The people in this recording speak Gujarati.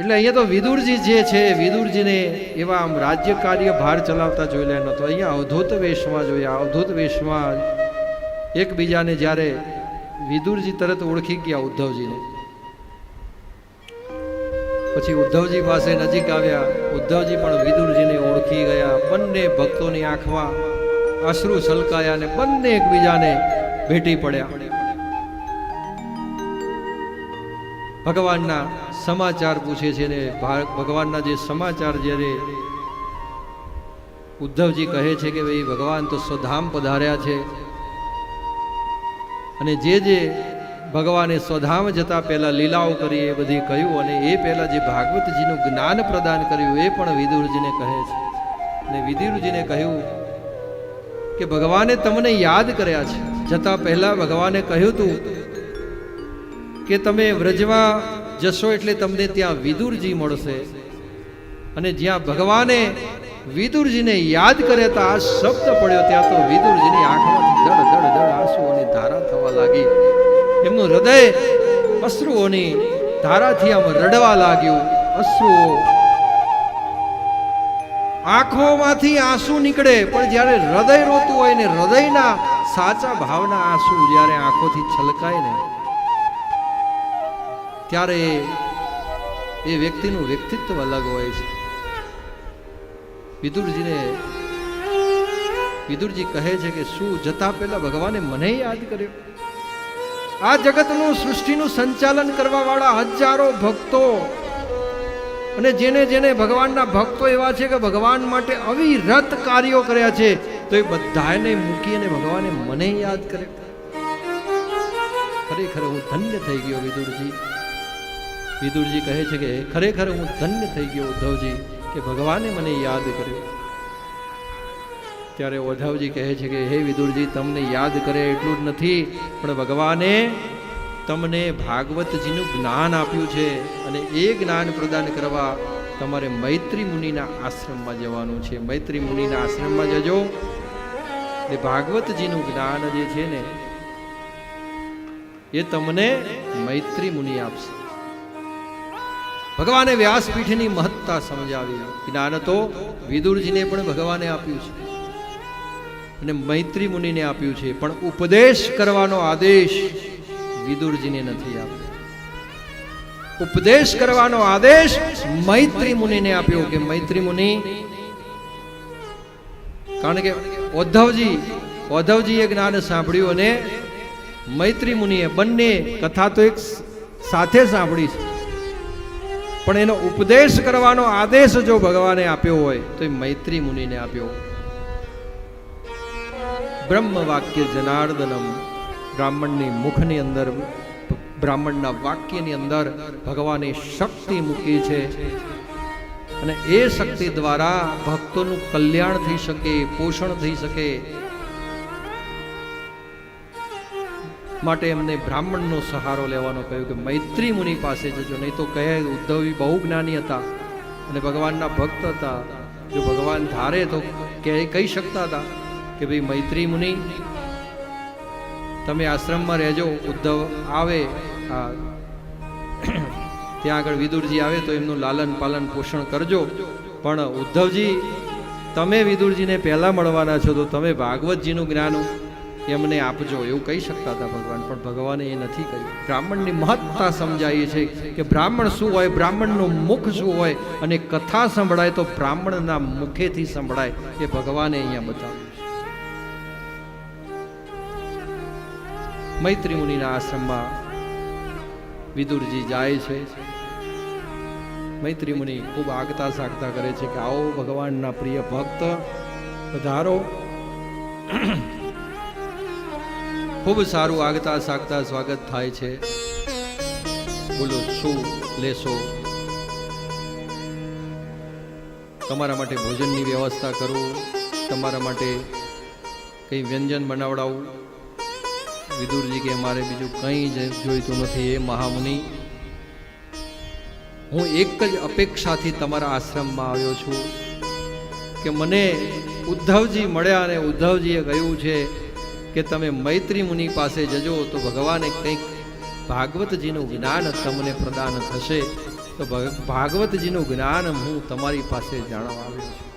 એટલે અહીંયા તો વિદુરજી જે છે, વિદુરજીને એવા આમ રાજ્ય કાર્ય ભાર ચલાવતા જોયેલા નહોતો અહીંયા અવધૂત વેશમાં જોયા અવધૂત વેશમાં એકબીજાને જ્યારે વિદુરજી તરત ઓળખી ગયા ઉદ્ધવજીને. પછી ઉદ્ધવજી પાસે નજીક આવ્યા, ઉદ્ધવજી પણ વિદુરજીને ઓળખી ગયા, બંને ભક્તોની આંખમાં અશ્રુ છલકાયા અને બંને એકબીજાને ભેટી પડ્યા. ભગવાનના સમાચાર પૂછે છે ને ભગવાનના જે સમાચાર જ્યારે ઉદ્ધવજી કહે છે કે ભાઈ, ભગવાન તો સ્વધામ પધાર્યા છે. અને જે જે ભગવાને સ્વધામ જતા પહેલા લીલાઓ કરી, એ બધી કહ્યું અને એ પહેલાં જે ભાગવતજીનું જ્ઞાન પ્રદાન કર્યું, એ પણ વિદુરજીને કહે છે. અને વિદુરજીને કહ્યું કે, ભગવાને તમને યાદ કર્યા છે. જતા પહેલાં ભગવાને કહ્યું હતું કે તમે વ્રજમાં જશો એટલે તમને ત્યાં વિદુરજી મળશે. અને જ્યાં ભગવાને વિદુરજીને યાદ કર્યા હતા આ શબ્દ પડ્યો ત્યાં તો વિદુરજીની આંખમાંથી દડ દડ દડ આંસુઓની ધારા થવા લાગી. એમનું હૃદય અશ્રુઓની ધારાથી આમ રડવા લાગ્યું. અશ્રુઓ આંખોમાંથી આંસુ નીકળે, પણ જ્યારે હૃદય રોતું હોય ને હૃદયના સાચા ભાવના આંસુ જ્યારે આંખોથી છલકાય ને ત્યારે એ- વ્યક્તિનું વ્યક્તિત્વ અલગ હોય છે. વિદુરજીને, વિદુરજી કહે છે કે શું જતા પહેલા ભગવાને મને યાદ કર્યો? આ જગતનું સૃષ્ટિનું સંચાલન કરવા વાળા હજારો ભક્તો અને જેને જેને ભગવાનના ભક્તો એવા છે કે ભગવાન માટે અવિરત કાર્યો કર્યા છે, તો એ બધાને મૂકી અને ભગવાને મને યાદ કર્યો. ખરેખર હું ધન્ય થઈ ગયો વિદુરજી. વિદુરજી કહે છે કે ખરેખર હું ધન્ય થઈ ગયો, ઉદ્ધવજી, કે ભગવાને મને યાદ કર્યો. ત્યારે ઉદ્ધવજી કહે છે કે, હે વિદુરજી, તમને યાદ કરે એટલું જ નથી, પણ ભગવાને તમને ભાગવતજીનું જ્ઞાન આપ્યું છે અને એ જ્ઞાન પ્રદાન કરવા તમારે મૈત્રી મુનિના આશ્રમમાં જવાનું છે. મૈત્રી મુનિના આશ્રમમાં જજો. એ ભાગવતજીનું જ્ઞાન જે છે ને, એ તમને મૈત્રી મુનિ આપશે. ભગવાને વ્યાસપીઠની મહત્તા સમજાવી. જ્ઞાન તો વિદુરજીને પણ ભગવાને આપ્યું છે અને મૈત્રી મુનિને આપ્યું છે. પણ ઉપદેશ કરવાનો આદેશ વિદુરજીને નથી આપ્યો. ઉપદેશ કરવાનો આદેશ મૈત્રી મુનિને આપ્યો કે મૈત્રી મુનિ, કારણ કે ઉદ્ધવજી ઉદ્ધવજીએ જ્ઞાન સાંભળ્યું અને મૈત્રી મુનિએ બંને કથા તો એક સાથે સાંભળી છે. પણ એનો ઉપદેશ કરવાનો આદેશ જો ભગવાને આપ્યો હોય, તો એ મૈત્રી મુનિને આપ્યો. બ્રહ્મ વાક્ય જનાર્દનમ. બ્રાહ્મણની મુખની અંદર, બ્રાહ્મણના વાક્યની અંદર ભગવાને શક્તિ મૂકી છે. અને એ શક્તિ દ્વારા ભક્તોનું કલ્યાણ થઈ શકે, પોષણ થઈ શકે. માટે એમને બ્રાહ્મણનો સહારો લેવાનો કહ્યું કે મૈત્રી મુનિ પાસે જજો, નહીં તો કહે ઉદ્ધવી બહુ જ્ઞાની હતા અને ભગવાનના ભક્ત હતા. જો ભગવાન ધારે તો કે કહી શકતા હતા કે ભાઈ મૈત્રી મુનિ, તમે આશ્રમમાં રહેજો, ઉદ્ધવ આવે ત્યાં આગળ વિદુરજી આવે તો એમનું લાલન પાલન પોષણ કરજો. પણ ઉદ્ધવજી, તમે વિદુરજીને પહેલાં મળવાના છો તો તમે ભાગવતજીનું જ્ઞાન એમને આપજો એવું કહી શકતા હતા ભગવાન, પણ ભગવાને એ નથી કહ્યું. બ્રાહ્મણની મહત્તા સમજાય છે કે બ્રાહ્મણ શું હોય? બ્રાહ્મણનું મુખ શું હોય? અને કથા સંભળાય તો બ્રાહ્મણના મુખેથી સંભળાય એ ભગવાને અહીંયા બતાવ્યું છે. મૈત્રી મુનિના આશ્રમમાં વિદુરજી જાય છે. મૈત્રી મુનિ ખૂબ આગતા સાગતા કરે છે કે આવો ભગવાનના પ્રિય ભક્ત, પધારો. ખૂબ સારું આગતા સાગતા સ્વાગત થાય છે. બોલો, શું લેશો? તમારા માટે ભોજનની વ્યવસ્થા કરું, તમારા માટે કંઈ વ્યંજન બનાવડાવું? વિદુરજી કે, મારે બીજું કંઈ જ જોઈતું નથી. એ મહામુનિ, હું એક જ અપેક્ષાથી તમારા આશ્રમમાં આવ્યો છું કે મને ઉદ્ધવજી મળ્યા અને ઉદ્ધવજીએ કહ્યું છે કે તમે મૈત્રી મુનિ પાસે જજો, તો ભગવાને કંઈક ભાગવતજીનું જ્ઞાન તમને પ્રદાન થશે. તો ભગ- ભાગવતજીનું જ્ઞાન હું તમારી પાસે જાણવા આવ્યો છું.